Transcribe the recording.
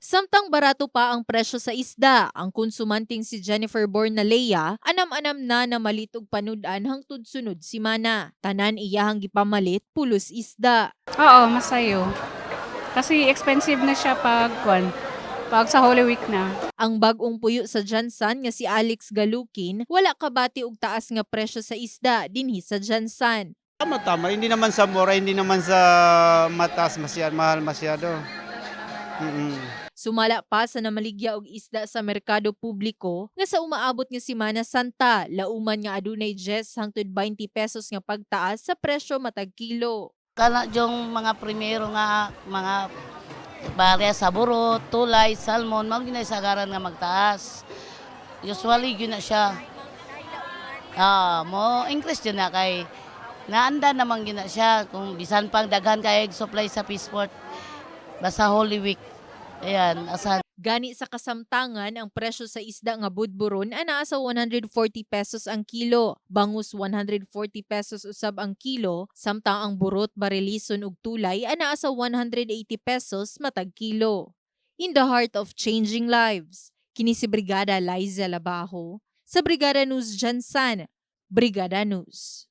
Samtang barato pa ang presyo sa isda, ang konsumanting si Jennifer Bornalea anam-anam na na malitog panudan hangtod sunod si Mana. Tanan iyahang gipamalit pulos isda. Oo, masayo. Kasi expensive na siya pag, kwan, pag sa Holy Week na. Ang bagong puyo sa Jansan nga si Alex Galukin, wala kabati og taas nga presyo sa isda dinhi sa Jansan. Tama, tama. Hindi naman sa mura, hindi naman sa mataas masyado, mahal masyado. Mm-mm. Sumala pa sa namaligya og isda sa merkado publiko nga sa umaabot nga Semana Santa, lauman nga adunay 10 hangtod 20 pesos nga pagtaas sa presyo matag kilo. Kana yung mga primero nga mga barya sa burot, tulay, salmon, mag yun ay sagaran nga magtaas. Usually yun na siya. Ah, mo increase yun na kay naanda naman yun na siya kung bisan pang daghan kay supply sa Peaceport basta Holy Week. Ayan, asan Gani sa kasamtangan, ang presyo sa isda nga budburon ana sa 140 pesos ang kilo, bangus 140 pesos usab ang kilo, samtang ang burot, barilison ug tulay ana sa 180 pesos matag kilo. In the heart of changing lives, kini si Brigada Liza Labajo sa Brigada News Jansan, Brigada News.